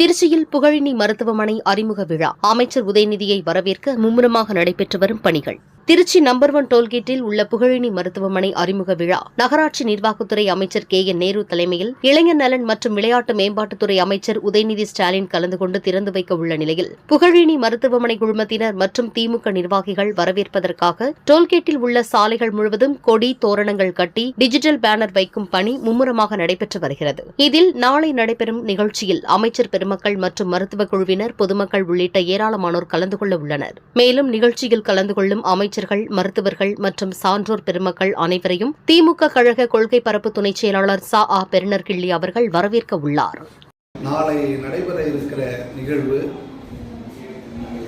திருச்சியில் புகழினி மருத்துவமனை அறிமுக விழா. அமைச்சர் உதயநிதியை வரவேற்க மும்முரமாக நடைபெற்று வரும் பணிகள். திருச்சி நம்பர் ஒன் டோல்கேட்டில் உள்ள புகழினி மருத்துவமனை அறிமுக விழா. நகராட்சி நிர்வாகத்துறை அமைச்சர் கே. என். நேரு தலைமையில் இளைஞர் நலன் மற்றும் விளையாட்டு மேம்பாட்டுத்துறை அமைச்சர் உதயநிதி ஸ்டாலின் கலந்து கொண்டு திறந்து வைக்க உள்ள நிலையில் புகழினி மருத்துவமனை குழுமத்தினர் மற்றும் திமுக நிர்வாகிகள் வரவேற்பதற்காக டோல்கேட்டில் உள்ள சாலைகள் முழுவதும் கொடி தோரணங்கள் கட்டி டிஜிட்டல் பேனர் வைக்கும் பணி மும்முரமாக நடைபெற்று வருகிறது. இதில் நாளை நடைபெறும் நிகழ்ச்சியில் அமைச்சர் பெருமக்கள் மற்றும் மருத்துவக் குழுவினர் பொதுமக்கள் உள்ளிட்ட ஏராளமானோர் கலந்து கொள்ள உள்ளனர். மேலும் நிகழ்ச்சியில் கலந்து கொள்ளும் அமைச்சர்கள் மருத்துவர்கள் மற்றும் சான்றோர் பெருமக்கள் அனைவரையும் திமுக கழக கொள்கை பரப்பு துணைச் செயலாளர் சா. ஆ. பெருனர் கிள்ளி அவர்கள் வரவேற்க உள்ளார். நாளை நடைபெற இருக்கிற நிகழ்வு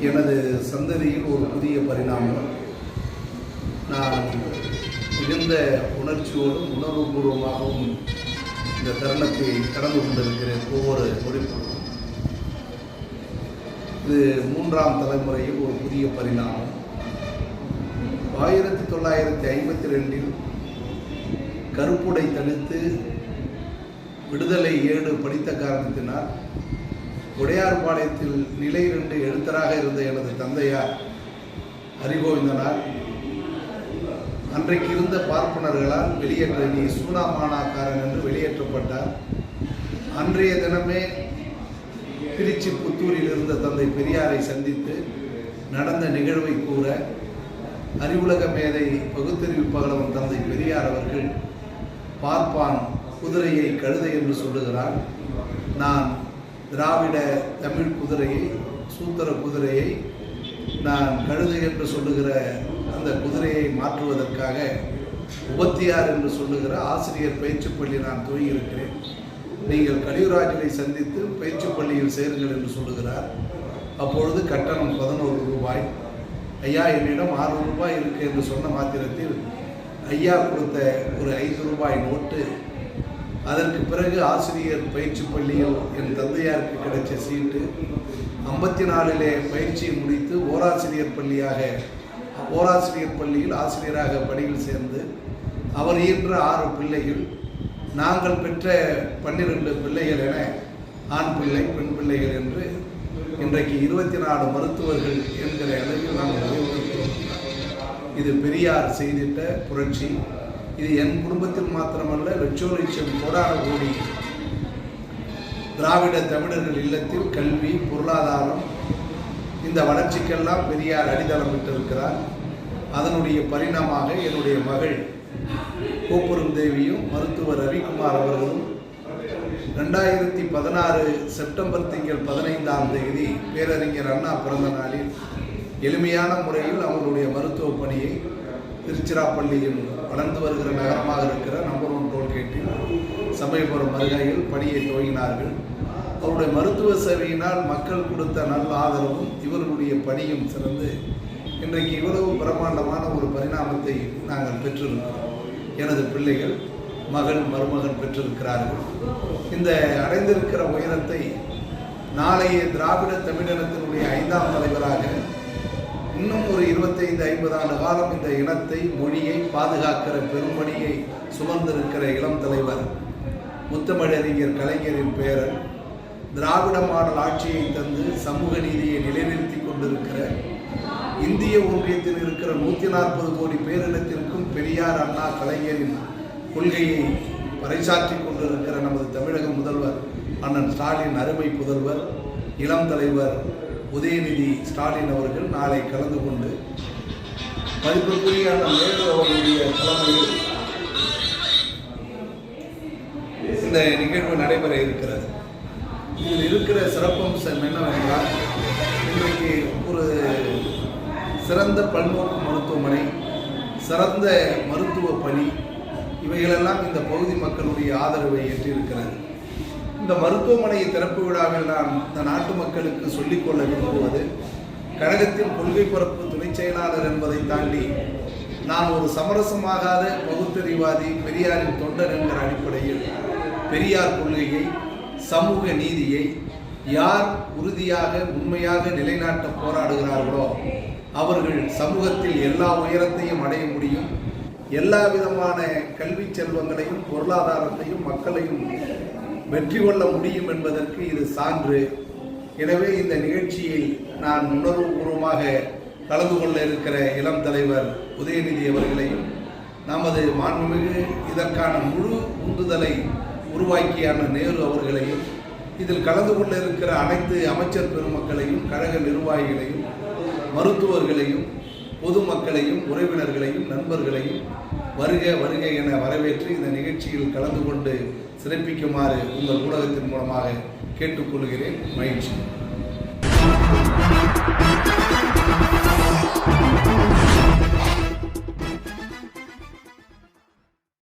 எனது சந்ததியில் ஒரு புதிய பரிணாமம். நான் மிகுந்த உணர்ச்சியோடும் உணர்வுபூர்வமாகவும் இந்த தருணத்தை கடந்து கொண்டிருக்கிறேன். ஒவ்வொரு குறிப்பும் இது மூன்றாம் தலைமுறையில் ஒரு புதிய பரிணாமம். ஆயிரத்தி தொள்ளாயிரத்தி ஐம்பத்தி ரெண்டில் கருப்புடை தடுத்து விடுதலை ஏடு படித்த காரணத்தினால் உடையார்பாளையத்தில் நிலை ரெண்டு எழுத்தராக இருந்த எனது தந்தையார் ஹரிகோவிந்தனார் அன்றைக்கு இருந்த பார்ப்பனர்களால் வெளியேற்ற நீ சூடாமானாக்காரன் என்று வெளியேற்றப்பட்டார். அன்றைய தினமே திருச்சி புத்தூரில் இருந்த தந்தை பெரியாரை சந்தித்து நடந்த நிகழ்வை கூற அறிவுலக மேதை பகுத்தறிவு பகலவன் தந்தை பெரியார் அவர்கள் பார்ப்பான் குதிரையை கழுதை என்று சொல்லுகிறார். நான் திராவிட தமிழ் குதிரையை சூத்திர குதிரையை நான் கழுதை என்று சொல்லுகிற அந்த குதிரையை மாற்றுவதற்காக உபத்தியார் என்று சொல்லுகிற ஆசிரியர் பயிற்சி பள்ளி நான் துவங்கியிருக்கிறேன். நீங்கள் கலியுராஜனை சந்தித்து பயிற்சி பள்ளியில் சேருங்கள் என்று சொல்லுகிறார். அப்பொழுது கட்டணம் பதினோரு ரூபாய். ஐயா என்னிடம் ஆறு ரூபாய் இருக்குது என்று சொன்ன மாத்திரத்தில் ஐயா கொடுத்த ஒரு ஐந்து ரூபாய் நோட்டு. அதற்கு பிறகு ஆசிரியர் பயிற்சி பள்ளியில் என் தந்தையாருக்கு கிடைச்ச சீட்டு. ஐம்பத்தி நாலிலே பயிற்சியை முடித்து ஓராசிரியர் பள்ளியாக ஓராசிரியர் பள்ளியில் ஆசிரியராக பணியில் சேர்ந்து அவர் ஈன்ற ஆறு பிள்ளைகள். நாங்கள் பெற்ற பன்னிரெண்டு பிள்ளைகள் என ஆண் பிள்ளை பெண் பிள்ளைகள் என்று இன்றைக்கு இருபத்தி நாலு மருத்துவர்கள் என்கிற அளவில் நாங்கள் உயர்ந்திருக்கிறோம் இது பெரியார் செய்திட்ட புரட்சி. இது என் குடும்பத்தில் மாத்திரமல்ல லட்சோ லட்சம் கோடான கோடி திராவிட தமிழர்கள் இல்லத்தில் கல்வி பொருளாதாரம் இந்த வளர்ச்சிக்கெல்லாம் பெரியார் அடித்தளமிட்டிருக்கிறார். அதனுடைய பரிணாமமாக என்னுடைய மகள் கோப்புரம் தேவியும் மருத்துவர் ரவிக்குமார் அவர்களும் ரெண்டாயிரத்தி பதினாறு செப்டம்பர் திங்கள் பதினைந்தாம் தேதி பேரறிஞர் அண்ணா பிறந்த நாளில் எளிமையான முறையில் அவருடைய மருத்துவ பணியை திருச்சிராப்பள்ளியில் வளர்ந்து வருகிற நகரமாக இருக்கிற நம்பர் ஒன் டோல்கேட்டில் சமயபுரம் வருகையில் பணியை துவங்கினார்கள். அவருடைய மருத்துவ சேவையினால் மக்கள் கொடுத்த நல்ல ஆதரவும் இவர்களுடைய பணியும் சிறந்து இன்றைக்கு இவ்வளவு பிரம்மாண்டமான ஒரு பரிணாமத்தை நாங்கள் பெற்றிருக்கிறோம். எனது பிள்ளைகள் மகள் மருமகன் பெற்றிருக்கிறார்கள். இந்த அடைந்திருக்கிற உயரத்தை நாளைய திராவிட தமிழினத்தினுடைய ஐந்தாம் தலைவராக இன்னும் ஒரு இருபத்தைந்து ஐம்பது ஆண்டு காலம் இந்த இனத்தை மொழியை பாதுகாக்கிற பெரும்பணியை சுமந்திருக்கிற இளம் தலைவர் முத்தமிழறிஞர் கலைஞரின் பேரன் திராவிட மாடல் ஆட்சியை தந்து சமூக நீதியை நிலைநிறுத்தி கொண்டிருக்கிற இந்திய ஒன்றியத்தில் இருக்கிற நூற்றி நாற்பது கோடி பேரினத்திற்கும் பெரியார் அண்ணா கலைஞரின் கொள்கையை பறைசாற்றி கொண்டிருக்கிற நமது தமிழக முதல்வர் அண்ணன் ஸ்டாலின் அருமை புதல்வர் இளம் தலைவர் உதயநிதி ஸ்டாலின் அவர்கள் நாளை கலந்து கொண்டு மதிப்புக்குரிய அண்ணன் நேரு அவர்களுடைய தலைமையில் இந்த நிகழ்வு நடைபெற இருக்கிறது. இதில் இருக்கிற சிறப்பம்சம் என்னவென்றால் இன்றைக்கு ஒரு சிறந்த பல்நோக்கு மருத்துவமனை சிறந்த மருத்துவ பணி இவைகளெல்லாம் இந்த பகுதி மக்களுடைய ஆதரவை ஏற்றிருக்கிறது. இந்த மருத்துவமனையை திறப்பு விழாவில் நான் இந்த நாட்டு மக்களுக்கு சொல்லிக்கொள்ள விரும்புவது கழகத்தின் கொள்கை பரப்பு துணைச் செயலாளர் என்பதை தாண்டி நான் ஒரு சமரசமாகாத பகுத்தறிவாதி பெரியாரின் தொண்டர் என்கிற அடிப்படையில் பெரியார் கொள்கையை சமூக நீதியை யார் உறுதியாக உண்மையாக நிலைநாட்ட போராடுகிறார்களோ அவர்கள் சமூகத்தில் எல்லா உயரத்தையும் அடைய முடியும். எல்லா விதமான கல்வி செல்வங்களையும் பொருளாதாரத்தையும் மக்களையும் வெற்றி கொள்ள முடியும் என்பதற்கு இது சான்று. எனவே இந்த நிகழ்ச்சியில் நான் உணர்வுபூர்வமாக கலந்து கொள்ள இருக்கிற இளம் தலைவர் உதயநிதி அவர்களையும் நமது மாண்புமிகு இதற்கான முழு உந்துதலை உருவாக்கியான நேரு அவர்களையும் இதில் கலந்து கொள்ள இருக்கிற அனைத்து அமைச்சர் பெருமக்களையும் கழக நிர்வாகிகளையும் மருத்துவர்களையும் பொதுமக்களையும் உறவினர்களையும் நண்பர்களையும் வருக வருக என வரவேற்று இந்த நிகழ்ச்சியில் கலந்து கொண்டு சிறப்பிக்குமாறு உங்கள் ஊடகத்தின் மூலமாக கேட்டுக்கொள்கிறேன். மகிழ்ச்சி.